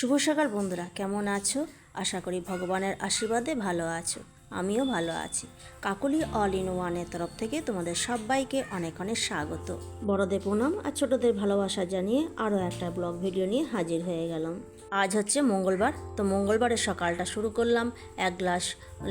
শুভ সকাল বন্ধুরা, কেমন আছো? আশা করি ভগবানের আশীর্বাদে ভালো আছো। আমিও ভালো আছি। কাকলি অল ইন ওয়ানের তরফ থেকে তোমাদের সবাইকে অনেক অনেক স্বাগত। বড়দের প্রণাম আর ছোটদের ভালোবাসা জানিয়ে আরও একটা ব্লগ ভিডিও নিয়ে হাজির হয়ে গেলাম। আজ হচ্ছে মঙ্গলবার, তো মঙ্গলবারের সকালটা শুরু করলাম এক গ্লাস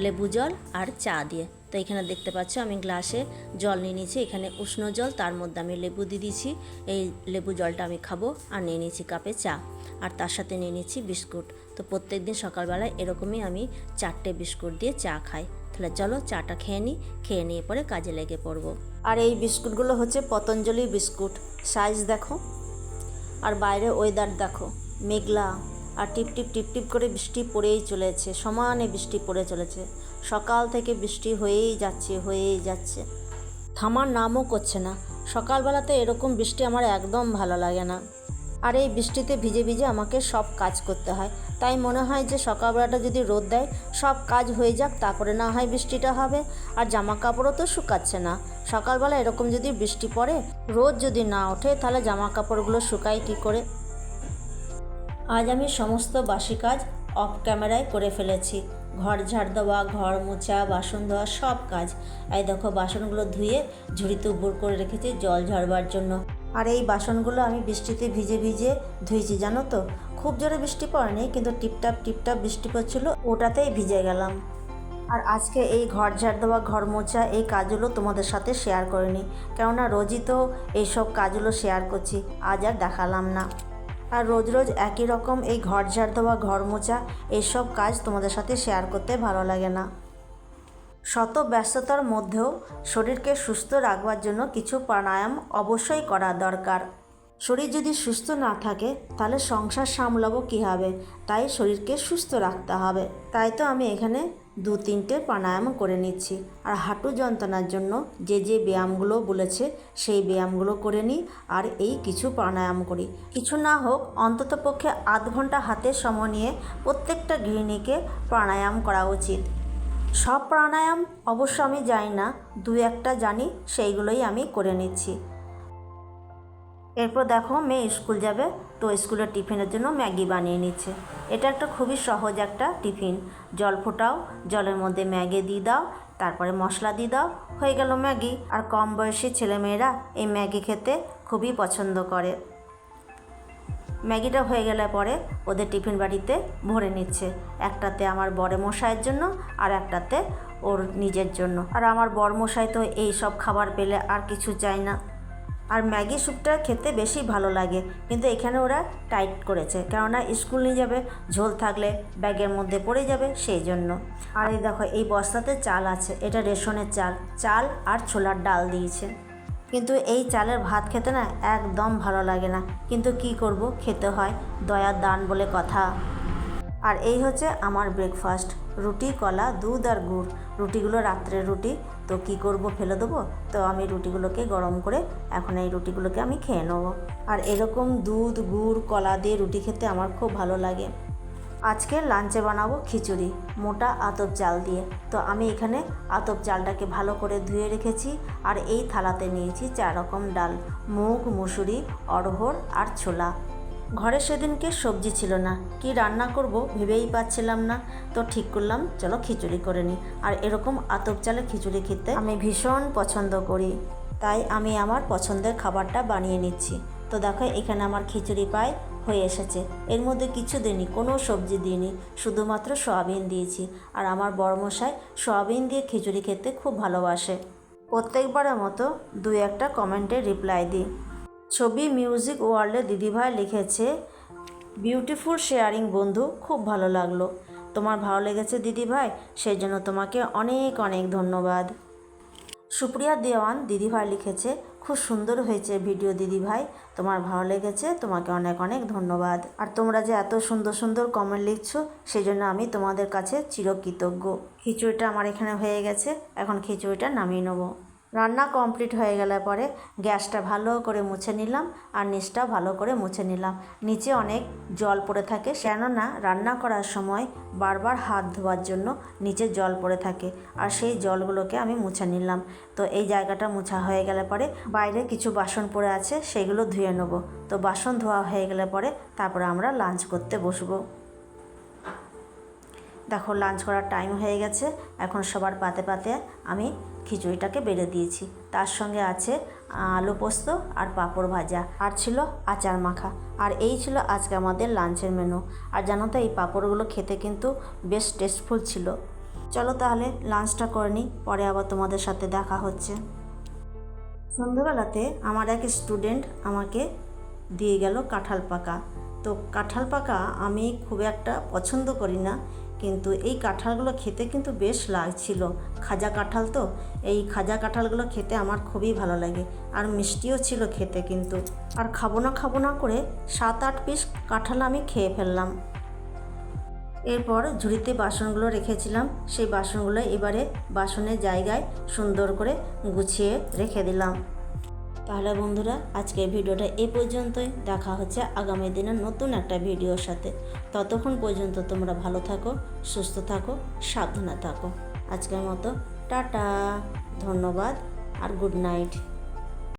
লেবু জল আর চা দিয়ে। তো এখানে দেখতে পাচ্ছ আমি গ্লাসে জল নিয়ে নিয়েছি, এখানে উষ্ণ জল, তার মধ্যে আমি লেবু দিয়ে দিয়েছি। এই লেবু জলটা আমি খাব আর নিয়ে নিয়েছি কাপে চা। আর তার সাথে নিয়ে নিয়েছি বিস্কুট। তো প্রত্যেক দিন সকালবেলায় এরকমই আমি চারটে বিস্কুট দিয়ে চা খাই। তাহলে চলো চাটা খেয়ে নিই খেয়ে নিয়ে পরে কাজে লেগে পড়ব। আর এই বিস্কুটগুলো হচ্ছে পতঞ্জলি বিস্কুট। সাইজ দেখো। আর বাইরে ওয়েদার দেখো। মেঘলা। আর টিপ টিপ টিপ টিপ করে বৃষ্টি পড়েই চলেছে। সমানে বৃষ্টি পড়ে চলেছে। সকাল থেকে বৃষ্টি হয়েই যাচ্ছে হয়েই যাচ্ছে। থামার নামও করছে না। সকালবেলাতে এরকম বৃষ্টি আমার একদম ভালো লাগে না। আর এই বৃষ্টিতে ভিজে ভিজে আমাকে সব কাজ করতে হয়। তাই মনে হয় যে সকালবেলাটা যদি রোদ দেয়, সব কাজ হয়ে যাক, তারপরে না হয় বৃষ্টিটা হবে। আর জামা কাপড়ও তো শুকাচ্ছে না। সকালবেলা এরকম যদি বৃষ্টি পড়ে, রোদ যদি না ওঠে, তাহলে জামা কাপড়গুলো শুকায় কী করে? আজ আমি সমস্ত বাসি কাজ অফ ক্যামেরায় করে ফেলেছি। ঘর ঝাড় দেওয়া, ঘর মোছা, বাসন ধোয়া, সব কাজ। এই দেখো, বাসনগুলো ধুয়ে ঝুড়িতে উপর করে রেখেছি জল ঝরবার জন্য। আর এই বাসনগুলো আমি বৃষ্টিতে ভিজে ভিজে ধুয়েছি জানো তো? খুব জোরে বৃষ্টি পড়েনি, কিন্তু টিপটাপ টিপটাপ বৃষ্টি পড়ছিল, ওটাতেই ভিজে গেলাম। আর আজকে এই ঘর ঝাড় দেওয়া, ঘর মোছা, এই কাজগুলো তোমাদের সাথে শেয়ার করিনি। কেননা রোজই তো এইসব কাজগুলো শেয়ার করছি, আজ আর দেখালাম না। আর রোজ রোজ একই রকম এই ঘর ঝাড় দেওয়া, ঘর মোছা, এইসব কাজ তোমাদের সাথে শেয়ার করতে ভালো লাগে না। শত ব্যস্ততার মধ্যেও শরীরকে সুস্থ রাখবার জন্য কিছু প্রাণায়াম অবশ্যই করা দরকার। শরীর যদি সুস্থ না থাকে, তাহলে সংসার সামলাবো কীভাবে? তাই শরীরকে সুস্থ রাখতে হবে। তাই তো আমি এখানে দু তিনটে প্রাণায়াম করে নিচ্ছি। আর হাঁটু যন্ত্রণার জন্য যে যে ব্যায়ামগুলো বলেছে, সেই ব্যায়ামগুলো করে নিই আর এই কিছু প্রাণায়াম করি। কিছু না হোক, অন্ততপক্ষে আধ ঘণ্টা হাতে সময় নিয়ে প্রত্যেকটা গৃহিণীকে প্রাণায়াম করা উচিত। সব প্রাণায়াম অবশ্য আমি জানি না, দু একটা জানি, সেইগুলোই আমি করে নিচ্ছি। এরপর দেখো মেয়ে স্কুল যাবে, তো স্কুলের টিফিনের জন্য ম্যাগি বানিয়ে নিচ্ছে। এটা একটা খুবই সহজ একটা টিফিন। জল ফোটাও, জলের মধ্যে ম্যাগি দিয়ে দাও, তারপরে মশলা দিয়ে দাও, হয়ে গেল ম্যাগি। আর কম বয়সী ছেলেমেয়েরা এই ম্যাগি খেতে খুবই পছন্দ করে। ম্যাগিটা হয়ে গেলে পরে ওদের টিফিন বাড়িতে ভরে নিচ্ছে। একটাতে আমার বড় মশাইয়ের জন্য আর একটাতে ওর নিজের জন্য। আর আমার বড় মশাই তো এই সব খাবার পেলে আর কিছু চায় না। আর ম্যাগি স্যুপটা খেতে বেশি ভালো লাগে, কিন্তু এখানে ওরা টাইট করেছে। কেননা স্কুল নিয়ে যাবে, ঝোল থাকলে ব্যাগের মধ্যে পড়ে যাবে সেই জন্য। আর এই দেখো, এই বস্তাতে চাল আছে। এটা রেশনের চাল। চাল আর ছোলার ডাল দিয়েছে। কিন্তু এই চালের ভাত খেতে না একদম ভালো লাগে না। কিন্তু কি করব? খেতে হয়। দয়ার দান বলে কথা। আর এই হচ্ছে আমার ব্রেকফাস্ট রুটি, কলা, দুধ আর গুড়। রুটিগুলো রাত্রের রুটি। তো কি করব ফেলে দেবো? তো আমি রুটিগুলোকে গরম করে এখন এই রুটিগুলোকে আমি খেয়ে নেব। আর এরকম দুধ, গুড়, কলা দিয়ে রুটি খেতে আমার খুব ভালো লাগে। আজকে লাঞ্চে বানাবো খিচুড়ি, মোটা আতপ চাল দিয়ে। তো আমি এখানে আতপ চালটাকে ভালো করে ধুয়ে রেখেছি আর এই থালাতে নিয়েছি চার রকম ডাল, মুগ, মুসুরি, অড়হর আর ছোলা। ঘরে সেদিনকে সবজি ছিল না, কি রান্না করব ভেবেই পাচ্ছিলাম না। তো ঠিক করলাম, চলো খিচুড়ি করে নিই। আর এরকম আতপ চালে খিচুড়ি খেতে আমি ভীষণ পছন্দ করি। তাই আমি আমার পছন্দের খাবারটা বানিয়ে নিচ্ছি। তো দেখো, এখানে আমার খিচুড়ি পায় হয়ে এসেছে। এর মধ্যে কিছু দিইনি, কোনো সবজি দিইনি, শুধুমাত্র সয়াবিন দিয়েছি। আর আমার বড়মশাই সয়াবিন দিয়ে খিচুড়ি খেতে খুব ভালোবাসে। প্রত্যেকবারের মতো দু একটা কমেন্টে রিপ্লাই দিই। ছবি মিউজিক ওয়ার্ল্ডে দিদিভাই লিখেছে, বিউটিফুল শেয়ারিং বন্ধু, খুব ভালো লাগল। তোমার ভালো লেগেছে দিদিভাই, সেই জন্য তোমাকে অনেক অনেক ধন্যবাদ। সুপ্রিয়া দেওয়ান দিদিভাই লিখেছে, খুব সুন্দর হয়েছে ভিডিও দিদিভাই। তোমার ভালো লেগেছে, তোমাকে অনেক অনেক ধন্যবাদ। আর তোমরা যে এত সুন্দর সুন্দর কমেন্ট লিখছো সেই জন্য আমি তোমাদের কাছে চিরকৃতজ্ঞ। খিচুড়িটা আমার এখানে হয়ে গেছে, এখন খিচুড়িটা নামিয়ে নেব। রান্না কমপ্লিট হয়ে গেলে পরে গ্যাসটা ভালো করে মুছে নিলাম আর নিচটা ভালো করে মুছে নিলাম। নিচে অনেক জল পড়ে থাকে, কেননা রান্না করার সময় বারবার হাত ধোয়ার জন্য নিচে জল পড়ে থাকে আর সেই জলগুলোকে আমি মুছে নিলাম। তো এই জায়গাটা মুছা হয়ে গেলে পরে বাইরে কিছু বাসন পড়ে আছে, সেগুলো ধুয়ে নেব। তো বাসন ধোয়া হয়ে গেলে পরে তারপরে আমরা লাঞ্চ করতে বসবো। দেখো লাঞ্চ করার টাইম হয়ে গেছে, এখন সবার পাতে পাতে আমি খিচুড়িটাকে বেড়ে দিয়েছি। তার সঙ্গে আছে আলু পোস্ত আর পাঁপড় ভাজা। আর ছিল আচার মাখা। আর এই ছিল আজকে আমাদের লাঞ্চের মেনু আর জানো তো, এই পাঁপড়গুলো খেতে কিন্তু বেশ টেস্টফুল ছিল। চলো তাহলে লাঞ্চটা করে নিই, পরে আবার তোমাদের সাথে দেখা হচ্ছে। সন্ধ্যাবেলাতে আমার এক স্টুডেন্ট আমাকে দিয়ে গেল কাঁঠাল পাকা। তো কাঁঠাল পাকা আমি খুব একটা পছন্দ করি না। কিন্তু এই কাঁঠালগুলো খেতে কিন্তু বেশ লাগছিল। খাজা কাঁঠাল তো? এই খাজা কাঁঠালগুলো খেতে আমার খুবই ভালো লাগে আর মিষ্টিও ছিল খেতে কিন্তু। আর খাব না খাব না করে সাত আট পিস কাঁঠাল আমি খেয়ে ফেললাম। এরপর ঝুড়িতে বাসনগুলো রেখেছিলাম। সেই বাসনগুলো এবারে বাসনের জায়গায় সুন্দর করে গুছিয়ে রেখে দিলাম। তাহলে বন্ধুরা, আজকের ভিডিওটা এ পর্যন্তই। দেখা হচ্ছে আগামী দিনের নতুন একটা ভিডিওর সাথে। ততক্ষণ পর্যন্ত তোমরা ভালো থাকো, সুস্থ থাকো, সাবধানে থাকো। আজকের মতো, টাটা। ধন্যবাদ আর গুড নাইট।